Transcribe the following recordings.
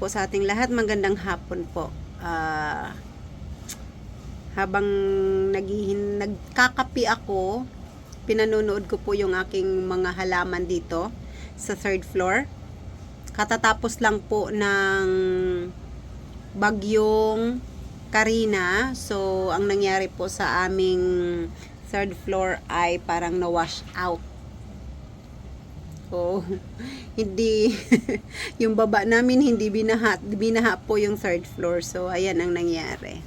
Po sa ating lahat. Magandang hapon po. Ah, habang naghihin, nagkakapi ako, pinanonood ko po yung aking mga halaman dito sa third floor. Katatapos lang po ng bagyong Karina. So, ang nangyari po sa aming third floor ay parang na-wash out. So, hindi yung baba namin hindi binaha binaha po yung third floor. So ayan ang nangyari.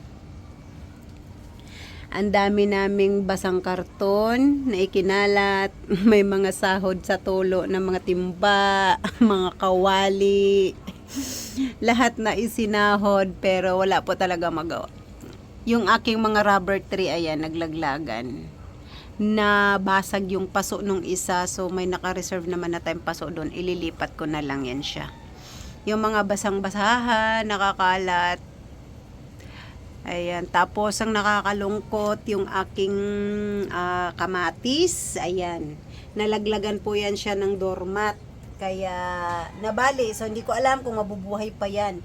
Ang dami naming basang karton na ikinalat. May mga sahod sa tulo ng mga timba mga kawali. Lahat na isinahod pero wala po talaga magawa. Yung aking mga rubber tree ayan naglaglagan na basag yung paso nung isa. So may naka-reserve naman na tayong paso doon. Ililipat ko na lang yan siya. Yung mga basang-basahan nakakalat. Ayan. Tapos ang nakakalungkot yung aking ah, kamatis. Ayan. Nalaglagan po yan siya ng doormat. Kaya nabali. So hindi ko alam kung mabubuhay pa yan.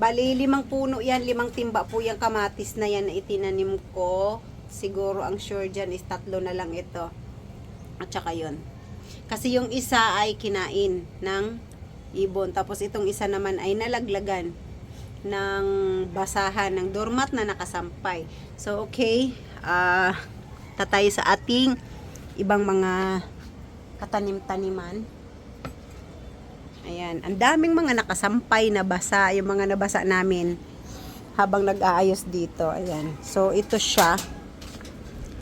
Bali, limang puno yan, limang timba po yung kamatis na yan na itinanim ko. Siguro ang sure dyan is tatlo na lang ito. At saka yun. Kasi yung isa ay kinain ng ibon. Tapos itong isa naman ay nalaglagan ng basahan ng doormat na nakasampay. So, okay. ah tatay sa ating ibang mga katanim-taniman. Ayan, ang daming mga nakasampay na basa, yung mga nabasa namin habang nag-aayos dito. Ayan. So, ito siya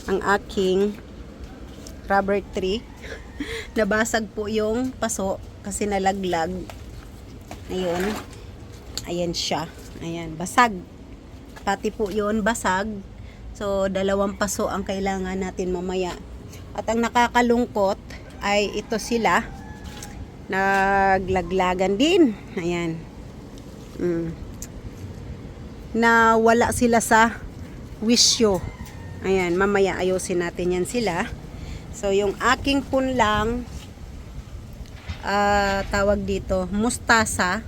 ang aking rubber tree. Nabasag po yung paso kasi nalaglag. Ayun. Ayan siya. Ayan, basag. Pati po yun, basag. So, dalawang paso ang kailangan natin mamaya. At ang nakakalungkot ay ito sila naglaglagan din. Ayan. Mm. Na wala sila sa wisyo. Ayan, mamaya ayusin natin yan sila. So, yung aking punlang ah, tawag dito, mustasa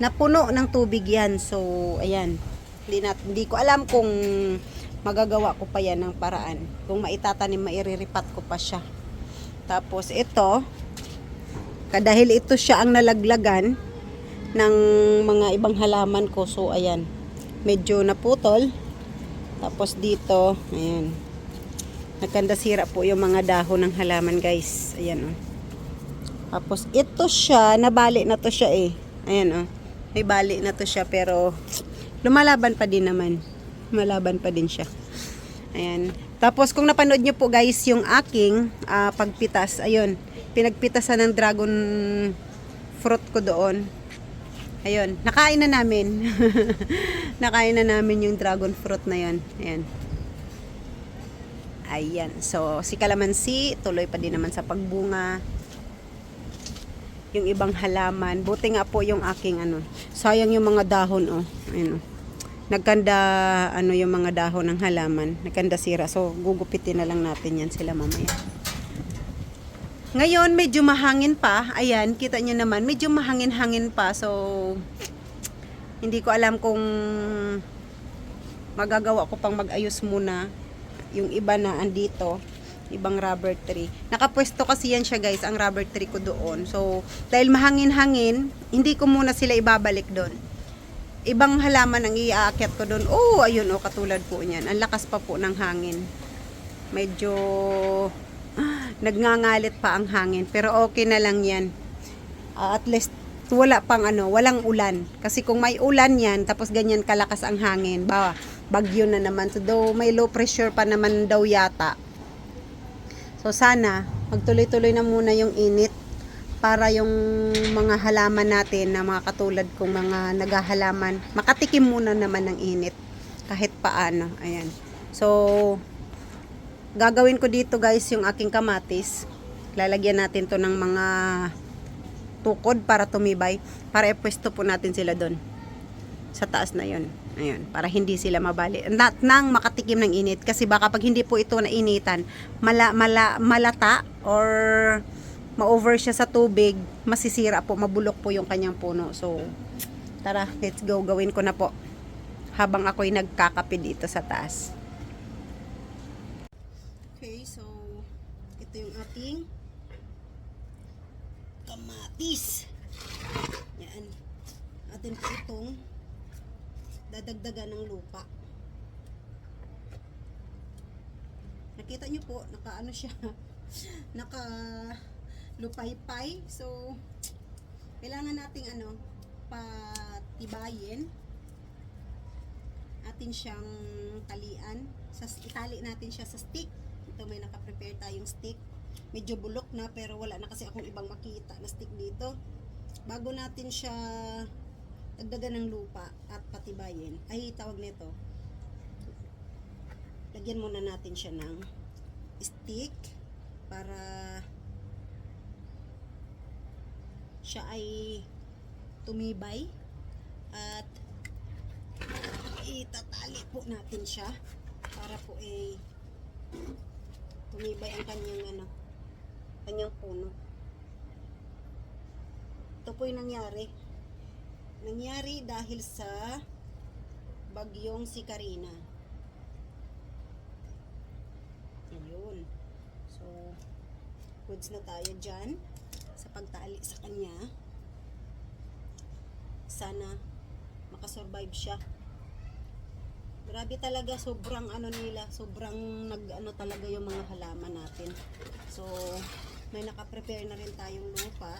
na puno ng tubig yan. So, ayan. Hindi, na, hindi ko alam kung magagawa ko pa yan ng paraan. Kung maitatanim, mairiripat ko pa siya. Tapos, ito, dahil ito siya ang nalaglagan ng mga ibang halaman ko. So, ayan. Medyo naputol. Tapos dito, ayan. Nagkandasira po yung mga dahon ng halaman, guys. Ayan, oh. Tapos, ito siya, nabali na to siya eh. Ayan, oh. May bali na to siya, pero lumalaban pa din naman. Lumalaban pa din siya. Ayan. Tapos, kung napanood nyo po, guys, yung aking ah, pagpitas, ayun, pinagpitasan ng dragon fruit ko doon. Ayun, nakain na namin. nakain na namin yung dragon fruit na yun. Ayan. Ayan. So, si kalamansi, tuloy pa din naman sa pagbunga. Yung ibang halaman. Buti nga po yung aking ano. Sayang yung mga dahon, oh. Ayan, oh. Nagkanda, ano yung mga dahon ng halaman. Nagkanda sira. So, gugupitin na lang natin yan sila mamaya. Ngayon, medyo mahangin pa. Ayan, kita nyo naman, medyo mahangin-hangin pa. So, hindi ko alam kung magagawa ko pang mag-ayos muna. Yung iba na andito, ibang rubber tree. Nakapwesto kasi yan siya guys, ang rubber tree ko doon. So, dahil mahangin-hangin, hindi ko muna sila ibabalik doon. Ibang halaman ang iaakyat ko doon. Oh, ayun oh, katulad po niyan. Ang lakas pa po ng hangin. Medyo nagngangalit pa ang hangin pero okay na lang yan. Ah, at least wala pang ano walang ulan. Kasi kung may ulan yan tapos ganyan kalakas ang hangin ba bagyo na naman. So though may low pressure pa naman daw yata. So sana magtuloy-tuloy na muna yung init para yung mga halaman natin na mga katulad kong mga naghahalaman makatikim muna naman ng init kahit paano. Ayan. So gagawin ko dito guys yung aking kamatis lalagyan natin to ng mga tukod para tumibay para ipwesto po natin sila doon sa taas na yon ayun para hindi sila mabali Nat nang makatikim ng init kasi baka pag hindi po ito nainitan mala, mala, malata or ma-over siya sa tubig, masisira po, mabulok po yung kanyang puno. So, tara, let's go. Gawin ko na po. Habang ako'y nagkakape dito sa taas. Okay, so, ito yung ating kamatis. Yan. Atin po itong dadagdagan ng lupa. Nakita nyo po, naka ano siya, naka lupaypay. So, kailangan nating ano, patibayin. Atin siyang talian. Sa, itali natin siya sa stick. Ito may naka-prepare tayong stick. Medyo bulok na pero wala na kasi akong ibang makita na stick dito. Bago natin siya dagdagan ng lupa at patibayin, ay tawag nito, lagyan muna natin siya ng stick para siya ay tumibay at itatali po natin siya para po ay tumibay ang kanyang ano kanyang puno ito po yung nangyari nangyari dahil sa bagyong si Karina Ayun. So, goods na tayo dyan sa pagtali sa kanya. Sana makasurvive siya. Grabe talaga, sobrang ano nila, sobrang nag ano talaga yung mga halaman natin. So, may nakaprepare na rin tayong lupa.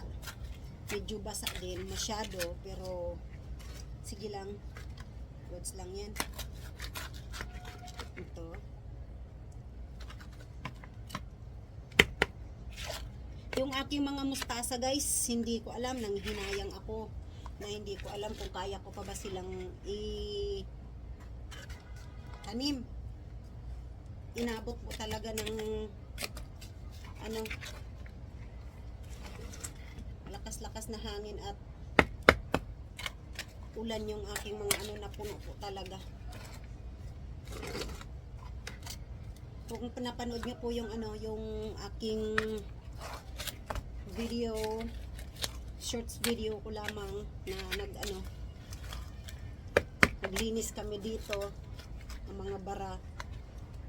Medyo basa din, masyado, pero sige lang. Goods lang yan. Ito. Yung aking mga mustasa guys, hindi ko alam, nanghinayang ako na hindi ko alam kung kaya ko pa ba silang i tanim. Inabot po talaga ng ano lakas-lakas na hangin at ulan yung aking mga ano na puno po talaga. Kung napanood niyo po yung ano, yung aking video shorts video ko lamang na nag ano naglinis kami dito ng mga bara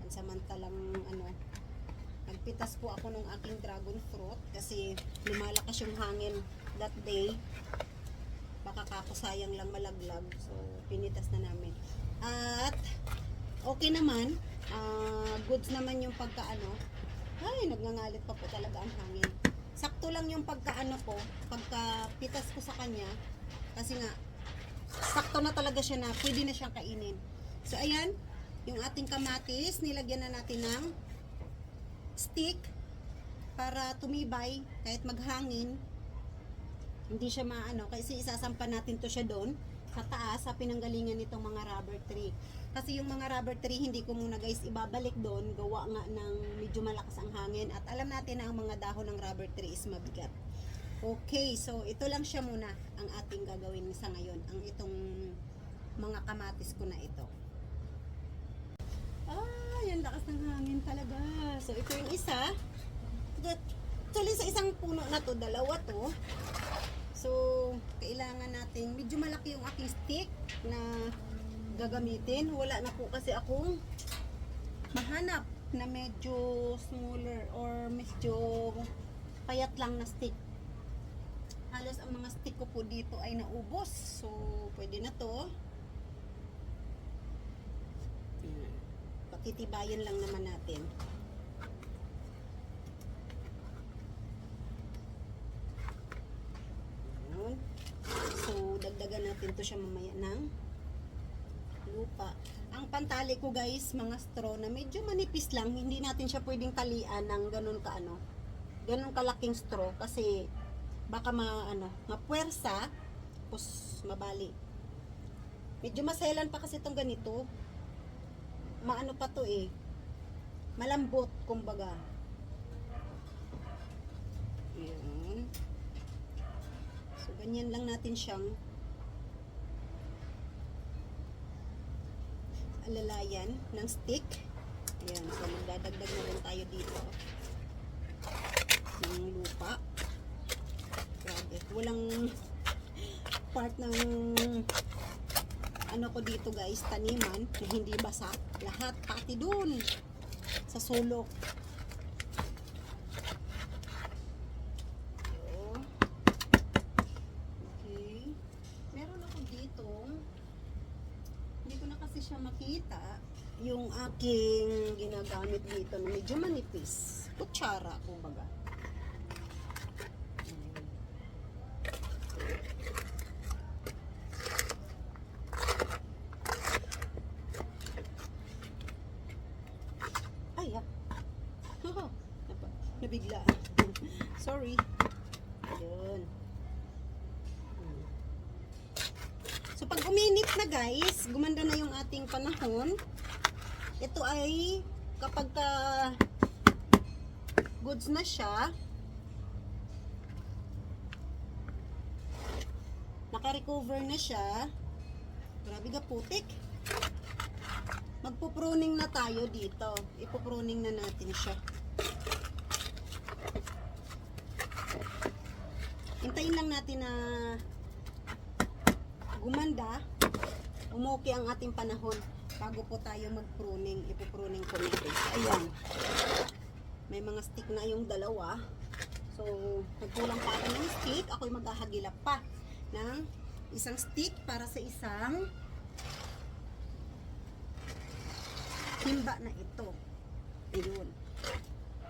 ang samantalang ano nagpitas po ako ng aking dragon fruit kasi lumalakas yung hangin that day. Baka kakasayang lang malaglag. So pinitas na namin. At okay naman. Ah, goods naman yung pagkaano. Ay nagngangalit pa po talaga ang hangin. Sakto lang yung pagkaano ko, pagka pitas ko sa kanya, kasi nga, sakto na talaga siya na pwede na siyang kainin. So, ayan, yung ating kamatis, nilagyan na natin ng stick para tumibay, kahit maghangin, hindi siya maano, kasi isasampa natin to siya doon, sa taas, sa pinanggalingan nitong mga rubber tree. Kasi yung mga rubber tree, hindi ko muna guys ibabalik doon. Gawa nga ng medyo malakas ang hangin. At alam natin na ang mga dahon ng rubber tree is mabigat. Okay, so ito lang siya muna ang ating gagawin sa ngayon. Ang itong mga kamatis ko na ito. Ah, yan lakas ng hangin talaga. So ito yung isa. Actually sa isang puno na to, dalawa to. So, kailangan natin, medyo malaki yung aking stick na gagamitin. Wala na po kasi akong mahanap na medyo smaller or medyo payat lang na stick. Halos ang mga stick ko po dito ay naubos. So, pwede na to. Patitibayan lang naman natin. Ayan. So, dagdagan natin to siya mamaya ng lupa. Ang pantali ko guys, mga straw na medyo manipis lang, hindi natin siya pwedeng talian ng ganun ka ano, ganun kalaking straw kasi baka ma ano, mapuwersa tapos mabali. Medyo maselan pa kasi itong ganito. Maano pa to eh. Malambot kumbaga. Ayan. So ganyan lang natin siyang alalayan ng stick. Ayan, so magdadagdag na rin tayo dito ng lupa. walang part ng ano ko dito guys, taniman na hindi basa. Lahat, pati dun sa sulok. Okay. Meron ako dito. Hindi ko na kasi siya makita. Yung aking ginagamit dito na medyo manipis. Kutsara, kumbaga. Ay, ah. Haha, napa, nabigla. Sorry. Hmm. So, pag uminit na guys, gumanda na yung ating panahon. Ito ay kapag ka goods na siya, naka-recover na siya. Grabe ka putik. Magpo-pruning na tayo dito. Ipo-pruning na natin siya. Hintayin lang natin na gumanda, umuki ang ating panahon bago po tayo mag-pruning. Ipo-pruning ko natin. Ayan. May mga stick na yung dalawa. So, nagkulang pa ako ng stick. Ako'y maghahagilap pa ng isang stick para sa isang himba na ito. Ayun.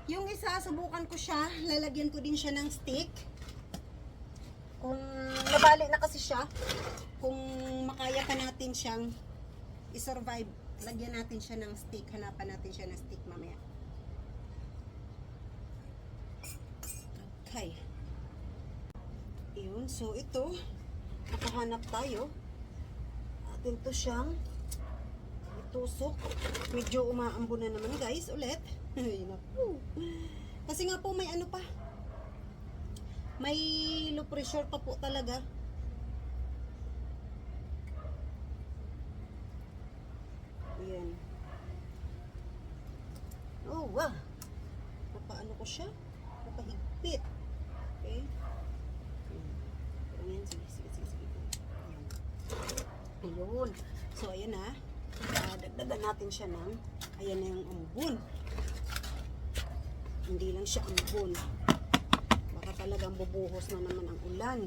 Yung isa, subukan ko siya. Lalagyan ko din siya ng stick. Kung nabali na kasi siya, kung makaya pa natin siyang i-survive, lagyan natin siya ng stick. Hanapan natin siya ng stick mamaya. Okay. Ayun. So, ito, nakahanap tayo. Atin to siyang itusok. Medyo umaambo na naman guys ulit. Kasi nga po may ano pa. May low pressure pa po talaga. Ayan. Oh, wow. Papaano ko siya? Papahigpit. Okay. Ayan. Sige, sige, sige, sige. Ayan. Ayun. So, ayan na. Uh, dagdagan natin siya ng, ayan na yung ambon. Hindi lang siya ambon. Talagang bubuhos na naman ang ulan.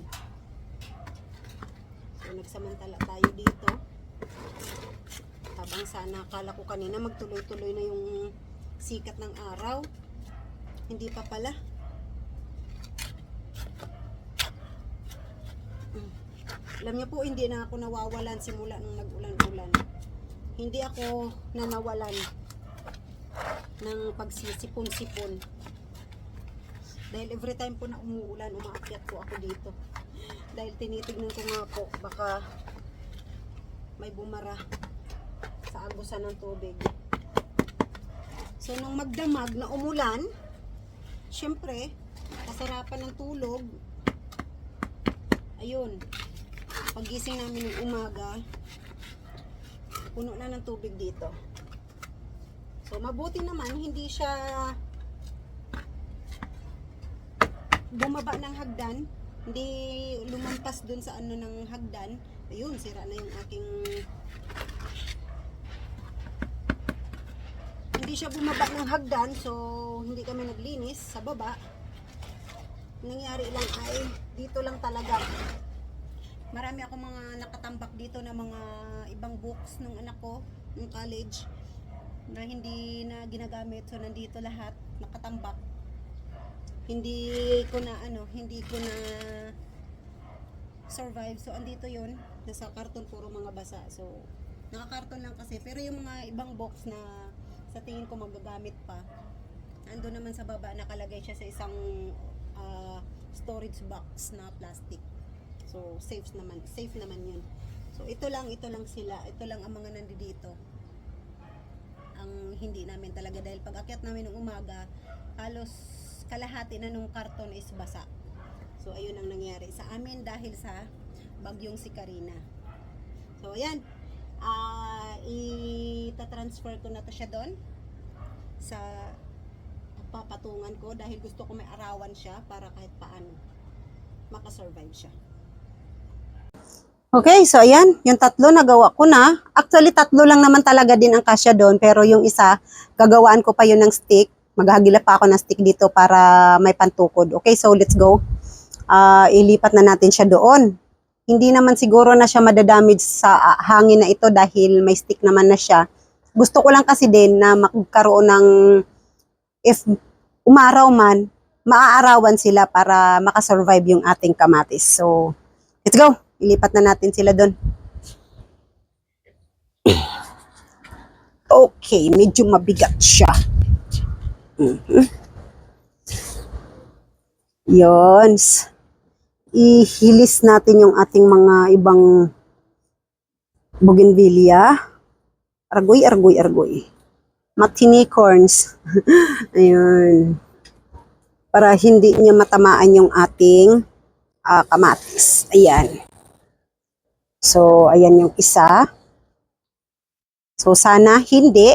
So, nagsamantala tayo dito. Habang sana, akala ko kanina magtuloy-tuloy na yung sikat ng araw. Hindi pa pala. Mm. Alam niyo po, hindi na ako nawawalan simula nung nag-ulan-ulan. Hindi ako nanawalan ng pagsisipon-sipon. Dahil every time po na umuulan, umaakyat po ako dito. Dahil tinitignan ko nga po, baka may bumara sa agusan ng tubig. So, nung magdamag na umulan, syempre, kasarapan ng tulog, ayun, pagising namin ng umaga, puno na ng tubig dito. So, mabuti naman, hindi siya bumaba ng hagdan, hindi lumampas dun sa ano ng hagdan. Ayun, sira na yung aking hindi siya bumaba ng hagdan, so hindi kami naglinis sa baba. Nangyari lang ay dito lang talaga. Marami ako mga nakatambak dito na mga ibang books ng anak ko ng college na hindi na ginagamit. So nandito lahat nakatambak. Hindi ko na ano, hindi ko na survive. So andito 'yon, nasa karton puro mga basa. So nakakarton lang kasi. Pero yung mga ibang box na sa tingin ko magagamit pa ando naman sa baba nakalagay siya sa isang ah, storage box na plastic. So safe naman safe naman yun. So ito lang ito lang sila. Ito lang ang mga nandito. Ang hindi namin talaga dahil pag akyat namin ng umaga halos kalahati na nung karton is basa so ayun ang nangyari sa amin dahil sa bagyong si Karina so ayan ah ita-transfer ko na to siya doon sa papatungan ko dahil gusto ko may arawan siya para kahit paano makasurvive siya. Okay, so ayan, yung tatlo nagawa ko na. Actually, tatlo lang naman talaga din ang kasya doon, pero yung isa, gagawaan ko pa yun ng stick. Maghahagila pa ako ng stick dito para may pantukod. Okay, so let's go. Ah, ilipat na natin siya doon. Hindi naman siguro na siya madadamage sa ah, hangin na ito dahil may stick naman na siya. Gusto ko lang kasi din na magkaroon ng if umaraw man, maaarawan sila para makasurvive yung ating kamatis. So, let's go. Ilipat na natin sila doon. Okay, medyo mabigat siya. Yun. Ihilis natin yung ating mga ibang bougainvillea. Argoy, argoy, argoy. Matinicorns. Ayun. Para hindi niya matamaan yung ating ah, kamatis. Ayan. So, ayan yung isa. So, sana hindi.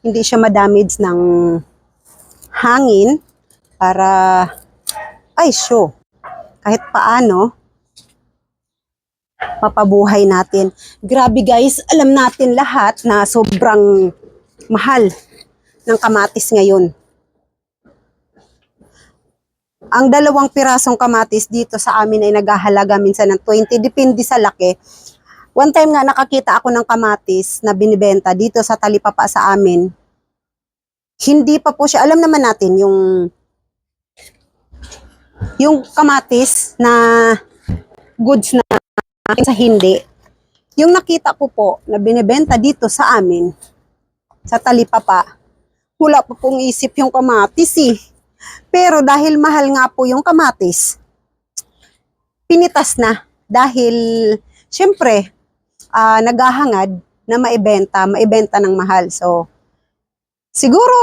Hindi siya madamage ng hangin para, ay, show. Kahit paano, mapabuhay natin. Grabe guys, alam natin lahat na sobrang mahal ng kamatis ngayon. Ang dalawang pirasong kamatis dito sa amin ay naghahalaga minsan ng 20, depende sa laki. One time nga nakakita ako ng kamatis na binibenta dito sa talipapa sa amin. Hindi pa po siya, alam naman natin yung yung kamatis na goods na sa hindi. Yung nakita ko po na binibenta dito sa amin, sa talipapa, wala pa pong isip yung kamatis eh. Pero dahil mahal nga po yung kamatis, pinitas na. Dahil, syempre, ah, naghahangad na maibenta, maibenta ng mahal. So, siguro,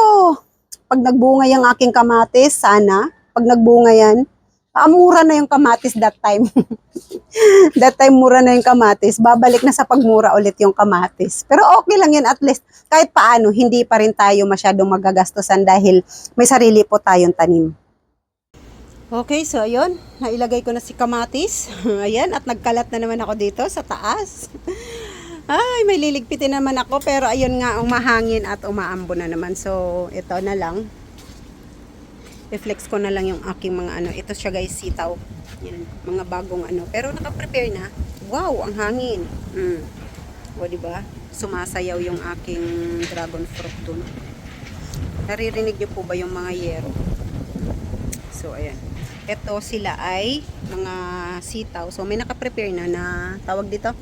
pag nagbunga yung aking kamatis, sana, pag nagbunga yan, ah, mura na yung kamatis that time. that time mura na yung kamatis, babalik na sa pagmura ulit yung kamatis. Pero okay lang yun at least kahit paano hindi pa rin tayo masyadong magagastosan dahil may sarili po tayong tanim. Okay, so ayun, nailagay ko na si kamatis. Ayan, at nagkalat na naman ako dito sa taas. Ay, may liligpitin naman ako pero ayun nga, umahangin at umaambo na naman. So, ito na lang. I-flex ko na lang yung aking mga ano. Ito siya guys, sitaw. Yan, mga bagong ano. Pero naka-prepare na. Wow, ang hangin. Mm. O, di ba? Sumasayaw yung aking dragon fruit dun. Naririnig niyo po ba yung mga yero? So, ayan. Ito sila ay mga sitaw. So, may naka-prepare na na tawag dito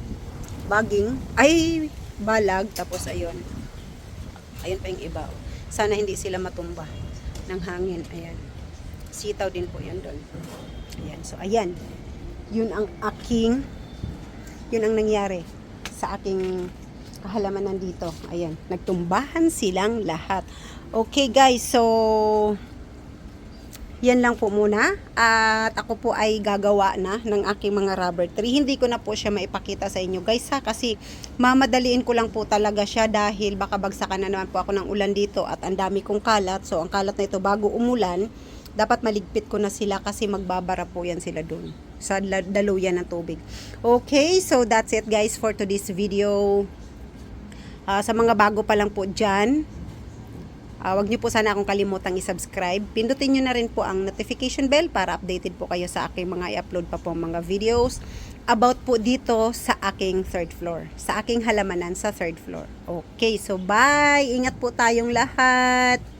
baging. Ay, balag. Tapos, ayun. Ayun pa yung iba. Sana hindi sila matumba ng hangin. Ayan. Sitaw din po yan doon. Ayan. So, ayan. Yun ang aking, yun ang nangyari sa aking kahalaman nandito. Ayan. Nagtumbahan silang lahat. Okay guys, so yan lang po muna. At ako po ay gagawa na ng aking mga rubber tree. Hindi ko na po siya maipakita sa inyo guys ha. Kasi mamadaliin ko lang po talaga siya dahil baka bagsakan na naman po ako ng ulan dito at ang dami kong kalat. So ang kalat na ito bago umulan, dapat maligpit ko na sila kasi magbabara po yan sila dun sa daluyan ng tubig. Okay, so that's it guys for today's video. Ah, sa mga bago pa lang po dyan, Ah, wag niyo po sana akong kalimutang i-subscribe. Pindutin niyo na rin po ang notification bell para updated po kayo sa aking mga i-upload pa po mga videos about po dito sa aking third floor. Sa aking halamanan sa third floor. Okay, so bye! Ingat po tayong lahat!